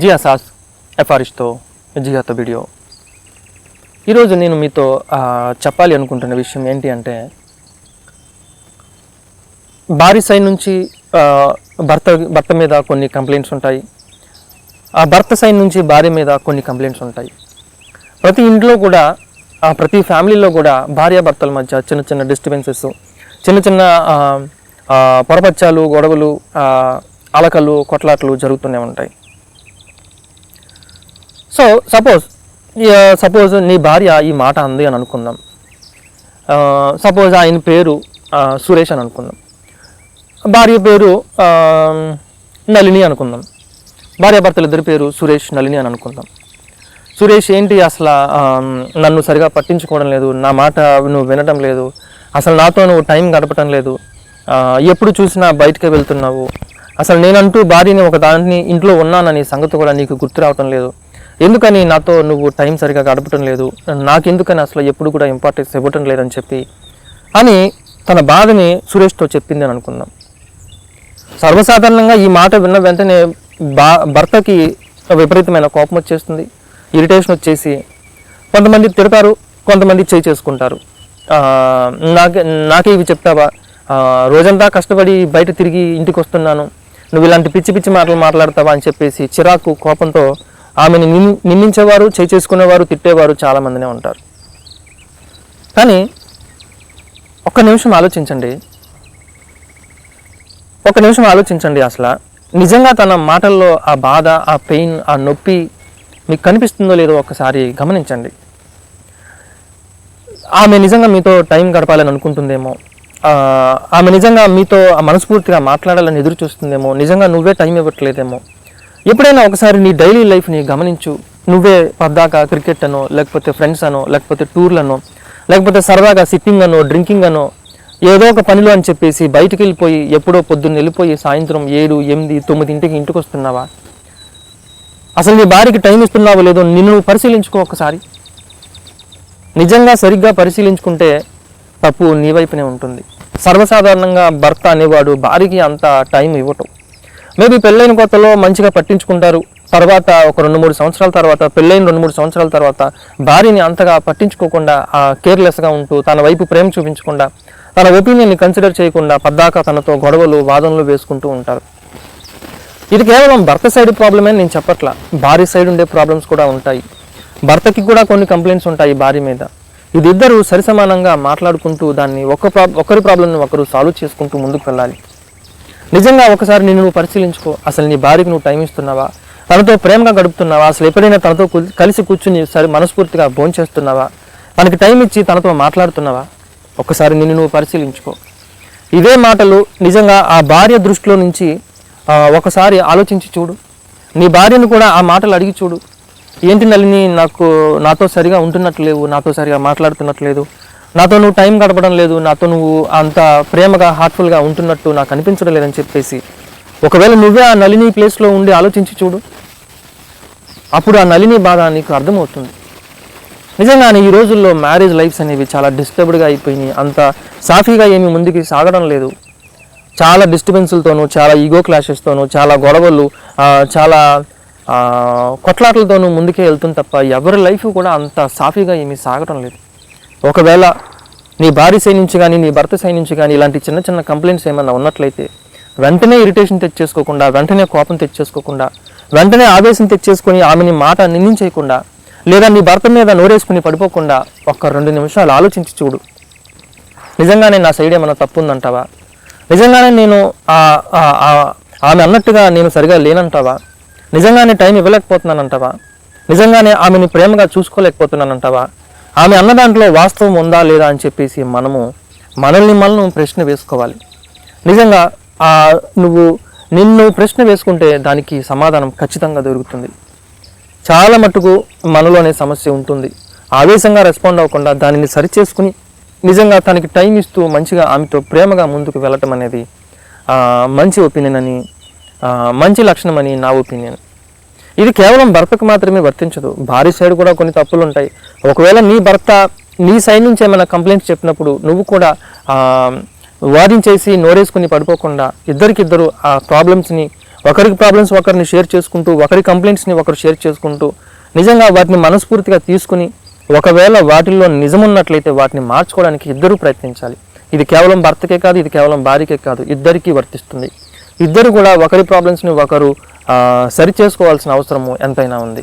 జియాసాస్ ఎఫారిష్తో జియాతో video. ఈరోజు నేను మీతో చెప్పాలి అనుకుంటున్న విషయం ఏంటి అంటే భార్య సైడ్ నుంచి భర్త భర్త మీద కొన్ని కంప్లైంట్స్ ఉంటాయి. ఆ భర్త సైడ్ నుంచి భార్య మీద కొన్ని కంప్లైంట్స్ ఉంటాయి. ప్రతి ఇంట్లో కూడా ప్రతి ఫ్యామిలీలో కూడా భార్యాభర్తల మధ్య చిన్న చిన్న డిస్టర్బెన్సెస్ చిన్న చిన్న పొరపచ్చాలు గొడవలు అలకలు కొట్లాట్లు జరుగుతూనే ఉంటాయి. సో సపోజ్ సపోజ్ నీ భార్య ఈ మాట అంది అని అనుకుందాం. సపోజ్ ఆయన పేరు సురేష్ అని అనుకుందాం. భార్య పేరు నలిని నళిని అనుకుందాం. భార్యాభర్తలు ఇద్దరి పేరు సురేష్ నళిని అని అనుకుందాం. సురేష్ ఏంటి అసలు నన్ను సరిగా పట్టించుకోవడం లేదు నా మాట నువ్వు వినడం లేదు అసలు నాతో నువ్వు టైం గడపటం లేదు ఎప్పుడు చూసినా బయటకే వెళ్తున్నావు అసలు నేనంటూ భార్యని ఒక దాన్ని ఇంట్లో ఉన్నానని సంగతి కూడా నీకు గుర్తు రావటం లేదు ఎందుకని నాతో నువ్వు టైం సరిగా గడపటం లేదు? నాకెందుకని అసలు ఎప్పుడు కూడా ఇంపార్టెన్స్ ఇవ్వటం లేదని చెప్పి అని తన బాధని సురేష్తో చెప్పింది అని అనుకుందాం. సర్వసాధారణంగా ఈ మాట విన్న వెంటనే బా భర్తకి విపరీతమైన కోపం వచ్చేస్తుంది. ఇరిటేషన్ వచ్చేసి కొంతమంది తిడతారు కొంతమంది చేయి చేసుకుంటారు. నాకే నాకే ఇవి చెప్తావా? రోజంతా కష్టపడి బయట తిరిగి ఇంటికి వస్తున్నాను నువ్వు ఇలాంటి పిచ్చి పిచ్చి మాటలు మాట్లాడతావా అని చెప్పేసి చిరాకు కోపంతో ఆమెను నిందించేవారు చేయి చేసుకునేవారు తిట్టేవారు చాలామందినే ఉంటారు. కానీ ఒక్క నిమిషం ఆలోచించండి. ఒక నిమిషం ఆలోచించండి అసలు. నిజంగా తన మాటల్లో ఆ బాధ ఆ పెయిన్ ఆ నొప్పి మీకు కనిపిస్తుందో లేదో ఒకసారి గమనించండి. ఆమె నిజంగా మీతో టైం గడపాలని అనుకుంటుందేమో. ఆమె నిజంగా మీతో ఆ మనస్ఫూర్తిగా మాట్లాడాలని ఎదురు చూస్తుందేమో నిజంగా నువ్వే టైం ఇవ్వట్లేదేమో. ఎప్పుడైనా ఒకసారి నీ డైలీ లైఫ్ని గమనించు. నువ్వే పద్దాక క్రికెట్ అనో లేకపోతే ఫ్రెండ్స్ అనో లేకపోతే టూర్లనో లేకపోతే సరదాగా సిట్టింగ్ అనో డ్రింకింగ్ అనో ఏదో ఒక పనిలో అని చెప్పేసి బయటికి వెళ్ళిపోయి ఎప్పుడో పొద్దున్న వెళ్ళిపోయి సాయంత్రం ఏడు ఎనిమిది తొమ్మిదింటికి ఇంటికి వస్తున్నావా? అసలు నీ భార్యకి టైం ఇస్తున్నావో లేదో నిన్ను నువ్వు పరిశీలించుకో ఒకసారి. నిజంగా సరిగ్గా పరిశీలించుకుంటే తప్పు నీ వైపునే ఉంటుంది. సర్వసాధారణంగా భర్త అనేవాడు భార్యకి అంత టైం ఇవ్వటం. మేబీ పెళ్ళైన కొత్తలో మంచిగా పట్టించుకుంటారు. తర్వాత ఒక రెండు మూడు సంవత్సరాల తర్వాత పెళ్ళైన రెండు మూడు సంవత్సరాల తర్వాత భార్యని అంతగా పట్టించుకోకుండా కేర్లెస్గా ఉంటూ తన వైపు ప్రేమ చూపించకుండా తన ఒపీనియన్ని కన్సిడర్ చేయకుండా పద్దాక తనతో గొడవలు వాదనలు వేసుకుంటూ ఉంటారు. ఇది కేవలం భర్త సైడ్ ప్రాబ్లమే నేను చెప్పట్లా. భార్య సైడ్ ఉండే ప్రాబ్లమ్స్ కూడా ఉంటాయి. భర్తకి కూడా కొన్ని కంప్లైంట్స్ ఉంటాయి భార్య మీద. ఇది ఇద్దరు సరిసమానంగా మాట్లాడుకుంటూ దాన్ని ఒక ప్రా ఒకరి ప్రాబ్లమ్ని ఒకరు సాల్వ్ చేసుకుంటూ ముందుకు వెళ్ళాలి. నిజంగా ఒకసారి నిన్ను నువ్వు పరిశీలించుకో. అసలు నీ భార్యకు నువ్వు టైం ఇస్తున్నావా? తనతో ప్రేమగా గడుపుతున్నావా? అసలు ఎప్పుడైనా తనతో కలిసి కూర్చుని సరి మనస్ఫూర్తిగా భోంచేస్తున్నావా? తనకి టైం ఇచ్చి తనతో మాట్లాడుతున్నావా? ఒకసారి నిన్ను నువ్వు పరిశీలించుకో. ఇదే మాటలు నిజంగా ఆ భార్య దృష్టిలో నుంచి ఒకసారి ఆలోచించి చూడు. నీ భార్యను కూడా ఆ మాటలు అడిగి చూడు. ఏంటి నలిని నాకు నాతో సరిగా ఉంటున్నట్లు లేవు నాతో సరిగా మాట్లాడుతున్నట్లేదు నాతో నువ్వు టైం గడపడం లేదు నాతో నువ్వు అంత ప్రేమగా హార్ట్ఫుల్గా ఉంటున్నట్టు నాకు అనిపించడం లేదని చెప్పేసి. ఒకవేళ నువ్వే ఆ నలిని ప్లేస్లో ఉండి ఆలోచించి చూడు. అప్పుడు ఆ నలిని బాధ నీకు అర్థమవుతుంది. నిజంగానే ఈ రోజుల్లో మ్యారేజ్ లైఫ్స్ అనేవి చాలా డిస్టర్బ్డ్గా అయిపోయినాయి. అంత సాఫీగా ఏమి ముందుకి సాగడం లేదు. చాలా డిస్టర్బెన్స్లతోనూ చాలా ఈగో క్లాషెస్తోనూ చాలా గొడవలు చాలా కొట్లాటలతోనూ ముందుకే వెళ్తుంది తప్ప ఎవరి లైఫ్ కూడా అంత సాఫీగా ఏమీ సాగడం లేదు. ఒకవేళ నీ భార్య సైడ్ నుంచి కానీ నీ భర్త సైడ్ నుంచి కానీ ఇలాంటి చిన్న చిన్న కంప్లైంట్స్ ఏమైనా ఉన్నట్లయితే వెంటనే ఇరిటేషన్ తెచ్చేసుకోకుండా వెంటనే కోపం తెచ్చేసుకోకుండా వెంటనే ఆవేశం తెచ్చేసుకొని ఆమెని మాట నిందించేయకుండా లేదా నీ భర్త మీద నోరేసుకుని పడిపోకుండా ఒక్క రెండు నిమిషాలు ఆలోచించి చూడు. నిజంగానే నా సైడ్ ఏమైనా తప్పు ఉందంటావా నిజంగానే నేను ఆమె అన్నట్టుగా నేను సరిగా లేనంటావా? నిజంగానే టైం ఇవ్వలేకపోతున్నానంటావా? నిజంగానే ఆమెని ప్రేమగా చూసుకోలేకపోతున్నానంటావా? ఆమె అన్న దాంట్లో వాస్తవం ఉందా లేదా అని చెప్పేసి మనము మనల్ని మనం ప్రశ్న వేసుకోవాలి. నిజంగా ఆ నువ్వు నిన్ను ప్రశ్న వేసుకుంటే దానికి సమాధానం ఖచ్చితంగా దొరుకుతుంది. చాలా మటుకు మనలోనే సమస్య ఉంటుంది. ఆవేశంగా రెస్పాండ్ అవ్వకుండా దానిని సరిచేసుకుని నిజంగా తనకి టైం ఇస్తూ మంచిగా ఆమెతో ప్రేమగా ముందుకు వెళ్ళటం అనేది మంచి ఒపీనియన్ అని మంచి లక్షణం అని నా ఒపీనియన్ ఇది కేవలం భర్తకు మాత్రమే వర్తించదు. భార్య సైడ్ కూడా కొన్ని తప్పులు ఉంటాయి. ఒకవేళ నీ భర్త నీ సైడ్ నుంచి ఏమైనా కంప్లైంట్స్ చెప్పినప్పుడు నువ్వు కూడా వాదించేసి నోరేసుకుని పడిపోకుండా ఇద్దరికిద్దరు ఆ ప్రాబ్లమ్స్ని ఒకరికి ప్రాబ్లమ్స్ ఒకరిని షేర్ చేసుకుంటూ ఒకరి కంప్లైంట్స్ని ఒకరు షేర్ చేసుకుంటూ నిజంగా వాటిని మనస్ఫూర్తిగా తీసుకుని ఒకవేళ వాటిల్లో నిజం ఉన్నట్లయితే వాటిని మార్చుకోవడానికి ఇద్దరూ ప్రయత్నించాలి. ఇది కేవలం భర్తకే కాదు ఇది కేవలం భార్యకే కాదు ఇద్దరికీ వర్తిస్తుంది. ఇద్దరు కూడా ఒకరి ప్రాబ్లమ్స్ని ఒకరు ఆ, సరి చేసుకోవాల్సిన అవసరము ఎంతైనా ఉంది.